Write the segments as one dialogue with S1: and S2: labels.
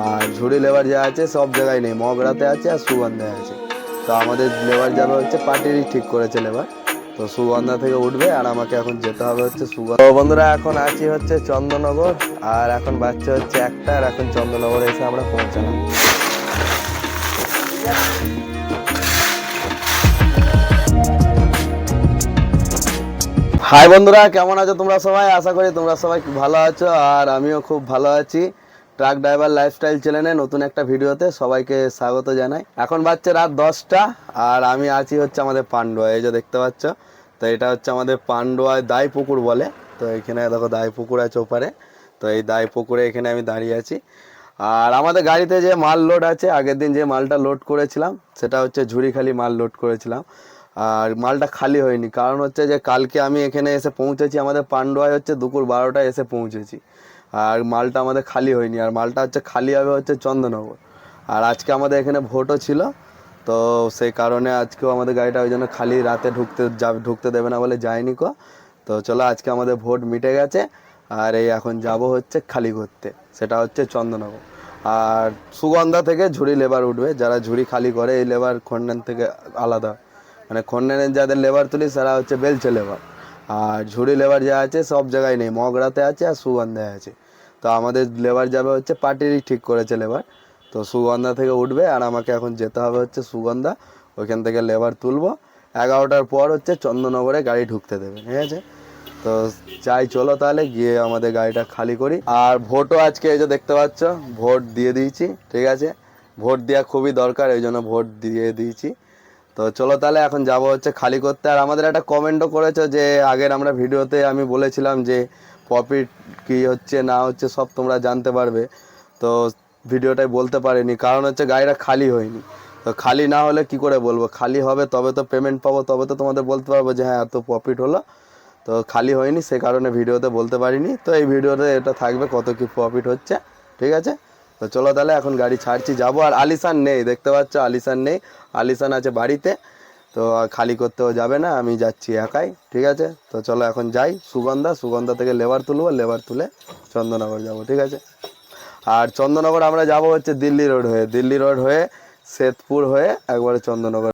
S1: আর ঝুড়ি লেবার যা আছে সব জায়গায় নেই। মগরাতে আছে আর সুগন্ধে আছে। তো আমাদের লেবার যাবে হচ্ছে পার্টিরই ঠিক করেছে লেবার। তো সুগন্ধা থেকে উঠবে আর আমাকে এখন যেতে হবে হচ্ছে সুগন্ধা। বন্ধুরা, এখন আছি হচ্ছে চন্দননগর আর এখন বাচ্চা হচ্ছে একটা আর এখন চন্দননগরে এসে আমরা পৌঁছালাম। হাই বন্ধুরা, কেমন আছো তোমরা সবাই? আশা করি তোমরা সবাই ভালো আছো আর আমিও খুব ভালো আছি। ট্রাক ড্রাইভার লাইফস্টাইল চ্যানেলে নতুন একটা ভিডিওতে সবাইকে স্বাগত জানাই। এখন বাজছে রাত দশটা আর আমি আছি হচ্ছে আমাদের পান্ডুয়া, এই যে দেখতে পাচ্ছ? তো এটা হচ্ছে আমাদের পান্ডুয়ায় দাই পুকুর বলে। তো এখানে দেখো দাই পুকুর আছে ওপারে। তো এই দাই পুকুরে এখানে আমি দাঁড়িয়ে আছি। আর আমাদের গাড়িতে যে মাল লোড আছে, আগের দিন যে মালটা লোড করেছিলাম, সেটা হচ্ছে ঝুড়িখালি মাল লোড করেছিলাম। আর মালটা খালি হয়নি। কারণ হচ্ছে যে কালকে আমি এখানে এসে পৌঁছেছি, আমাদের পান্ডুয়ায় হচ্ছে দুপুর বারোটায় এসে পৌঁছেছি। আর মালটা আমাদের খালি হয়নি, আর মালটা হচ্ছে খালি হবে হচ্ছে চন্দননগর। আর আজকে আমাদের এখানে ভোটও ছিল, তো সেই কারণে আজকেও আমাদের গাড়িটা ওই জন্য খালি রাতে ঢুকতে যাবে ঢুকতে দেবে না বলে যায়নি কো। তো চলো আজকে আমাদের ভোট মিটে গেছে, আর এই এখন যাব হচ্ছে খালি করতে, সেটা হচ্ছে চন্দননগর। আর সুগন্ধা থেকে ঝুড়ি লেবার উঠবে, যারা ঝুড়ি খালি করে এই লেবার খন্ডন থেকে আলাদা। মানে খন্ডনের যাদের লেবার তুলি তারা হচ্ছে বেলচে লেবার। আর ঝুড়ি লেবার যা আছে সব জায়গায় নেই, মগরাতে আছে আর সুগন্ধায় আছে। তো আমাদের লেবার যাবে হচ্ছে পার্টিরই ঠিক করেছে লেবার। তো সুগন্ধা থেকে উঠবে আর আমাকে এখন যেতে হবে হচ্ছে সুগন্ধা। ওইখান থেকে লেবার তুলবো। এগারোটার পর হচ্ছে চন্দননগরে গাড়ি ঢুকতে দেবে, ঠিক আছে? তো চাই চলো তাহলে, গিয়ে আমাদের গাড়িটা খালি করি। আর ভোটও আজকে এই যে দেখতে পাচ্ছ, ভোট দিয়ে দিয়েছি, ঠিক আছে? ভোট দেওয়া খুবই দরকার, এই জন্য ভোট দিয়ে দিয়েছি। তো চলো তাহলে এখন যাব হচ্ছে খালি করতে। আর আমাদের একটা কমেন্টও করেছ যে, আগের আমরা ভিডিওতে আমি বলেছিলাম যে প্রফিট কি হচ্ছে, না হচ্ছে, সব তোমরা জানতে পারবে। তো ভিডিওটাই বলতে পারিনি, কারণ হচ্ছে গাড়িটা খালি হয়নি। তো খালি না হলে কি করে বলব? খালি হবে, তবে তো পেমেন্ট পাবো, তবে তো তোমাদের বলতে পারব যে হ্যাঁ এত প্রফিট হলো। তো খালি হয়নি, সে কারণে ভিডিওতে বলতে পারিনি। তো এই ভিডিওতে এটা থাকবে, কত কি প্রফিট হচ্ছে, ঠিক আছে? তো চলো তাহলে এখন গাড়ি ছাড়ছি, যাব। আর আলিসান নেই, দেখতে পাচ্ছ? আলিসান নেই। আলিসান আছে বাড়িতে। তো খালি করতেও যাবে না, আমি যাচ্ছি একাই, ঠিক আছে? তো চলো এখন যাই। সুগন্ধা সুগন্ধা থেকে লেবার তুলবো, লেবার তুলে চন্দননগর যাব, ঠিক আছে? আর চন্দননগর আমরা যাব হচ্ছে দিল্লি রোড হয়ে। দিল্লি রোড হয়ে, শ্বেতপুর হয়ে একবারে চন্দননগর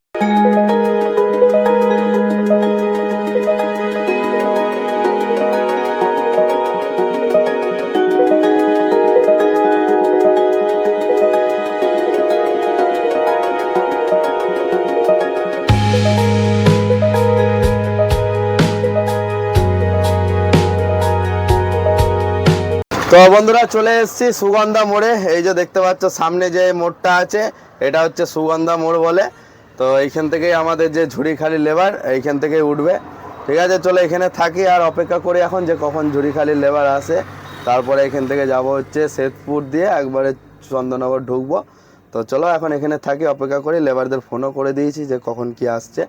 S1: তো বন্ধুরা চলে এসেছি সুগন্ধা মোড়ে। এই যে দেখতে পাচ্ছ, সামনে যে মোড়টা আছে, এটা হচ্ছে সুগন্ধা মোড় বলে। তো এইখান থেকেই আমাদের যে ঝুড়িখালি লেবার, এইখান থেকেই উঠবে। ঠিক আছে, চলো এখানে থাকি আর অপেক্ষা করি এখন যে কখন ঝুড়িখালি লেবার আসে। তারপরে এখান থেকে যাব হচ্ছে শ্বেতপুর দিয়ে, একবারে চন্দননগর ঢুকবো। তো চলো এখন এখানে থাকি, অপেক্ষা করি। লেবারদের ফোনও করে দিয়েছি যে কখন কি আসছে।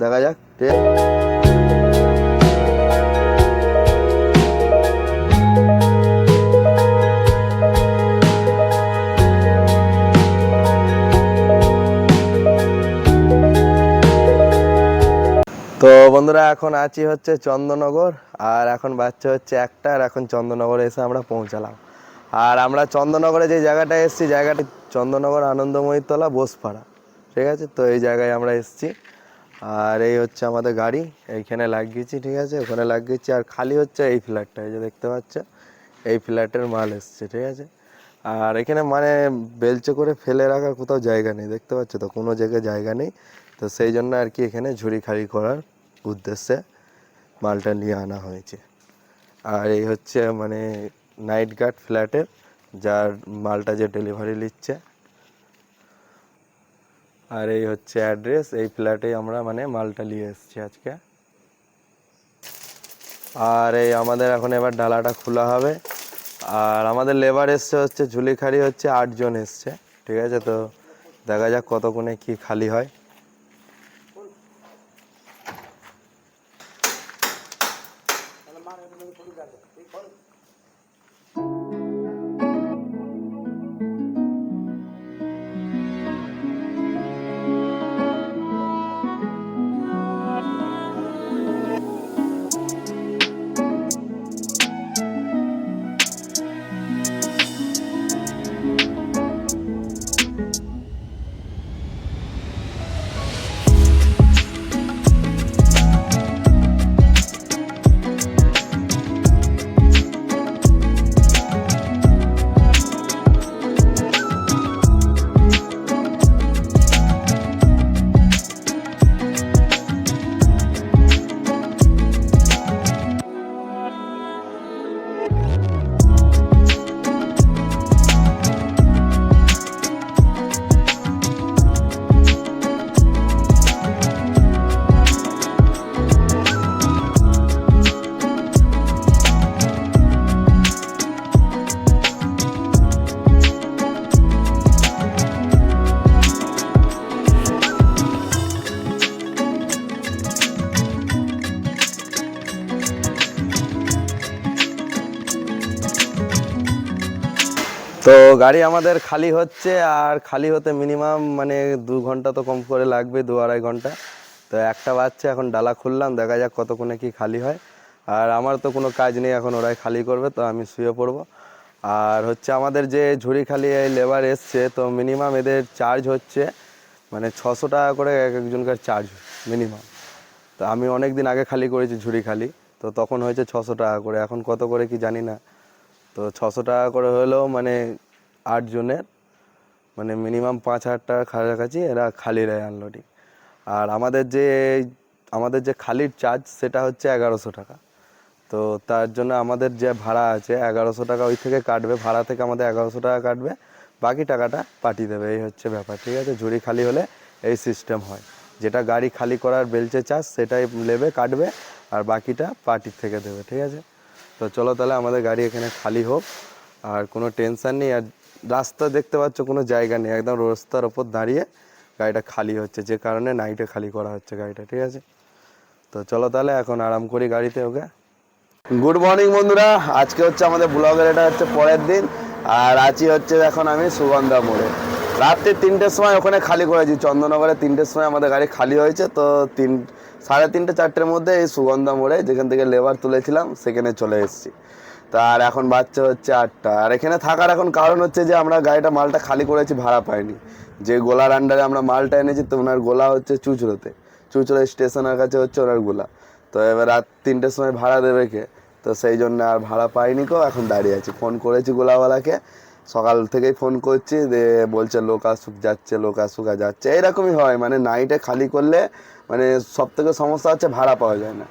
S1: দেখা যাক, ঠিক আছে। বন্ধুরা, এখন আছি হচ্ছে চন্দননগর, আর এখন বাচ্চা হচ্ছে একটা, আর এখন চন্দননগরে এসে আমরা পৌঁছালাম। আর আমরা চন্দননগরে যে জায়গাটা এসেছি, জায়গাটি চন্দননগর আনন্দময়ী তলা বোসপাড়া, ঠিক আছে? তো এই জায়গায় আমরা এসেছি। আর এই হচ্ছে আমাদের গাড়ি, এইখানে লাগিয়েছি, ঠিক আছে? ওখানে লাগিয়েছি, আর খালি হচ্ছে এই ফ্ল্যাটটা, এই যে দেখতে পাচ্ছ, এই ফ্ল্যাটের মাল এসছে, ঠিক আছে? আর এখানে মানে বেলচে করে ফেলে রাখার কোথাও জায়গা নেই, দেখতে পাচ্ছ তো? কোনো জায়গায় জায়গা নেই, তো সেই জন্য আর কি এখানে ঝুড়ি খালি করার উদ্দেশ্যে মালটা নিয়ে আনা হয়েছে। আর এই হচ্ছে মানে নাইট গার্ড ফ্ল্যাটের যার মালটা যে ডেলিভারি নিচ্ছে। আর এই হচ্ছে অ্যাড্রেস, এই ফ্ল্যাটে আমরা মানে মালটা নিয়ে এসেছি আজকে। আর এই আমাদের এখন এবার ডালাটা খোলা হবে। আর আমাদের লেবার এসছে হচ্ছে, ঝুলিখাড়ি হচ্ছে আটজন এসছে, ঠিক আছে? তো দেখা যাক কতক্ষণে কি খালি হয়। তো গাড়ি আমাদের খালি হচ্ছে আর খালি হতে মিনিমাম মানে দু ঘণ্টা তো কম করে লাগবে, দু আড়াই ঘণ্টা। তো একটা বাচ্চা এখন ডালা খুললাম, দেখা যাক কতক্ষণে কি খালি হয়। আর আমার তো কোনো কাজ নেই, এখন ওরাই খালি করবে, তো আমি শুয়ে পড়ব। আর হচ্ছে আমাদের যে ঝুড়ি খালি এই লেবার এসছে, তো মিনিমাম এদের চার্জ হচ্ছে মানে ছশো টাকা করে এক একজনকার চার্জ মিনিমাম তো আমি অনেক দিন আগে খালি করেছি ঝুড়ি খালি, তো তখন হয়েছে ছশো টাকা করে, এখন কত করে কি জানি না। তো ছশো টাকা করে হলেও মানে আট জনের মানে মিনিমাম পাঁচ হাজার টাকা কাছাকাছি এরা খালি দেয় আনলোডিং আর আমাদের যে আমাদের যে খালির চার্জ সেটা হচ্ছে এগারোশো টাকা। তো তার জন্য আমাদের যে ভাড়া আছে এগারোশো টাকা ওই থেকে কাটবে, ভাড়া থেকে আমাদের এগারোশো টাকা কাটবে, বাকি টাকাটা পাঠিয়ে দেবে, এই হচ্ছে ব্যাপার, ঠিক আছে? ঝুড়ি খালি হলে এই সিস্টেম হয়। যেটা গাড়ি খালি করার বেলচে চার্জ সেটাই নেবে, কাটবে, আর বাকিটা পার্টির থেকে দেবে, ঠিক আছে? তো চলো তাহলে আমাদের গাড়ি এখানে খালি হোক, আর কোনো টেনশন নেই। আর রাস্তা দেখতে পাচ্ছ, কোনো জায়গা নেই। একদম রাস্তার ওপর দাঁড়িয়ে গাড়িটা খালি হচ্ছে। যে কারণে নাইটে খালি করা হচ্ছে গাড়িটা, ঠিক আছে? তো চলো তাহলে এখন আরাম করি গাড়িতে, ওকে? গুড মর্নিং বন্ধুরা। আজকে হচ্ছে আমাদের ব্লগের এটা হচ্ছে পরের দিন। আর আজই হচ্ছে এখন আমি সুগন্ধা মোড়ে। রাত্রি তিনটের সময় ওখানে খালি করেছি। চন্দননগরে তিনটের সময় আমাদের গাড়ি খালি হয়েছে। তো তিন সাড়ে তিনটে, চারটের মধ্যে এই সুগন্ধা মোড়ে যেখান থেকে লেবার তুলেছিলাম, সেখানে চলে এসেছি। তা আর এখন বাচ্চা হচ্ছে আটটা। আর এখানে থাকার এখন কারণ হচ্ছে যে আমরা গাড়িটা, মালটা খালি করেছি, ভাড়া পাইনি। যে গোলার আন্ডারে আমরা মালটা এনেছি, তো ওনার গোলা হচ্ছে চুচড়োতে। চুচড়ো স্টেশনের কাছে হচ্ছে ওনার গোলা। তো এবার রাত তিনটের সময় ভাড়া দেবে কে? তো সেই জন্য আর ভাড়া পাইনি কো, এখন দাঁড়িয়ে আছি। ফোন করেছি গোলাওয়ালাকে। সকাল থেকেই ফোন করছি বলছে লোক আসুক, যাচ্ছে, লোক আসুক যাচ্ছে। এরকমই হয় মানে নাইটে খালি করলে মানে সব থেকে সমস্যা হচ্ছে ভাড়া পাওয়া যায় না।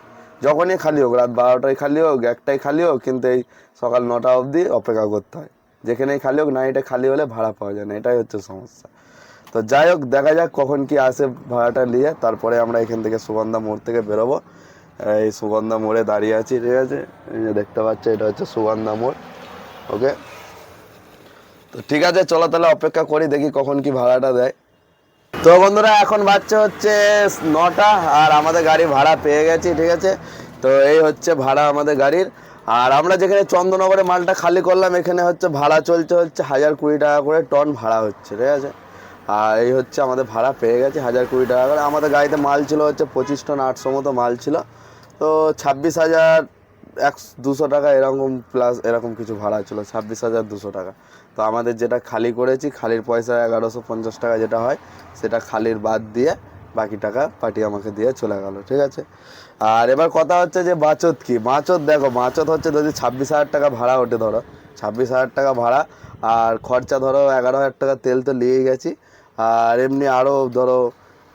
S1: যখনই খালি হোক, রাত বারোটায় খালি হোক একটাই খালি হোক, কিন্তু এই সকাল নটা অবধি অপেক্ষা করতে হয়। যেখানেই খালি হোক, নাইটে খালি হলে ভাড়া পাওয়া যায় না, এটাই হচ্ছে সমস্যা। তো যাই হোক, দেখা যাক কখন কি আসে ভাড়াটা নিয়ে, তারপরে আমরা এখান থেকে সুগন্ধা মোড় থেকে বেরোবো। এই সুগন্ধা মোড়ে দাঁড়িয়ে আছি, ঠিক আছে? দেখতে পাচ্ছ, এটা হচ্ছে সুগন্ধা মোড়, ওকে? তো ঠিক আছে, চলো তাহলে অপেক্ষা করি, দেখি কখন কি ভাড়াটা দেয়। তো বন্ধুরা, এখন বাচ্চা হচ্ছে নটা আর আমাদের গাড়ি ভাড়া পেয়ে গেছি, ঠিক আছে? তো এই হচ্ছে ভাড়া আমাদের গাড়ির। আর আমরা যেখানে চন্দ্রনগরে মালটা খালি করলাম, এখানে হচ্ছে ভাড়া চলছে হচ্ছে হাজার কুড়ি টাকা করে টন ভাড়া হচ্ছে, ঠিক আছে? আর এই হচ্ছে আমাদের ভাড়া পেয়ে গেছে হাজার কুড়ি টাকা করে। আমাদের গাড়িতে মাল ছিল হচ্ছে পঁচিশ টন, আটশো মতো মাল ছিল। তো ছাব্বিশ হাজার এক দুশো টাকা এরকম প্লাস এরকম কিছু ভাড়া ছিল, ছাব্বিশ হাজার দুশো টাকা। তো আমাদের যেটা খালি করেছি, খালির পয়সা এগারোশো পঞ্চাশ টাকা যেটা হয়, সেটা খালির বাদ দিয়ে বাকি টাকা পার্টি আমাকে দিয়ে চলে গেল, ঠিক আছে? আর এবার কথা হচ্ছে যে বাচত কি? বাচত দেখো, বাচত হচ্ছে যদি ছাব্বিশ হাজার টাকা ভাড়া ওঠে ধরো, ছাব্বিশ হাজার টাকা ভাড়া, আর খরচা ধরো এগারো হাজার টাকা তেল তো নিয়েই গেছি, আর এমনি আরও ধরো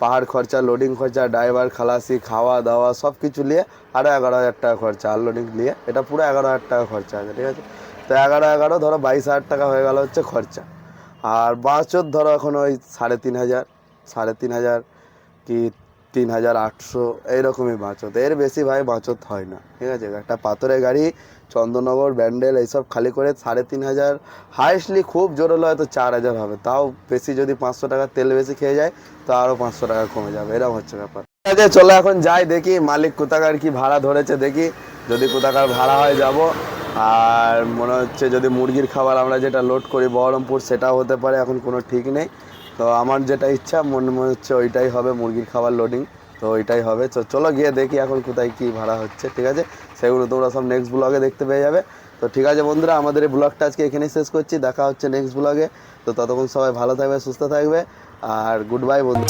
S1: পাহাড় খরচা লোডিং খরচা ড্রাইভার খালাসি খাওয়া দাওয়া সব কিছু নিয়ে আরও এগারো হাজার টাকা খরচা আনলোডিং নিয়ে, এটা পুরো এগারো হাজার টাকা খরচা আছে, ঠিক আছে? তো এগারো এগারো, ধরো বাইশ হাজার টাকা হয়ে গেল হচ্ছে খরচা। আর বাঁচত ধরো এখন ওই সাড়ে তিন হাজার, সাড়ে তিন হাজার কি তিন হাজার আটশো, এইরকমই বাঁচত এর বেশি ভাই বাঁচত হয় না, ঠিক আছে? একটা পাথরের গাড়ি, চন্দননগর, ব্যান্ডেল, এইসব খালি করে সাড়ে তিন হাজার, হাইস্টলি খুব জোর হলে হয়তো চার হাজার হবে। তাও বেশি যদি পাঁচশো টাকা তেল বেশি খেয়ে যায়, তো আরও পাঁচশো টাকা কমে যাবে এরকম হচ্ছে ব্যাপার। ঠিক আছে, চলো এখন যাই দেখি, মালিক কোথাকার কি ভাড়া ধরেছে দেখি। যদি কোথাকার ভাড়া হয় যাব। আর মনে হচ্ছে যদি মুরগির খাবার আমরা যেটা লোড করি বহরমপুর, সেটাও হতে পারে, এখন কোনো ঠিক নেই। তো আমার যেটা ইচ্ছা, মনে মনে হচ্ছে ওইটাই হবে মুরগির খাবার লোডিং তো ওইটাই হবে। তো চলো গিয়ে দেখি এখন কোথায় কি ভাড়া হচ্ছে, ঠিক আছে? সেগুলো তোমরা সব নেক্সট ব্লগে দেখতে পেয়ে যাবে। তো ঠিক আছে বন্ধুরা, আমাদের এই ব্লগটা আজকে এখানেই শেষ করছি, দেখা হচ্ছে নেক্সট ব্লগে তো ততক্ষণ সবাই ভালো থাকবে, সুস্থ থাকবে, আর গুড বাই বন্ধু।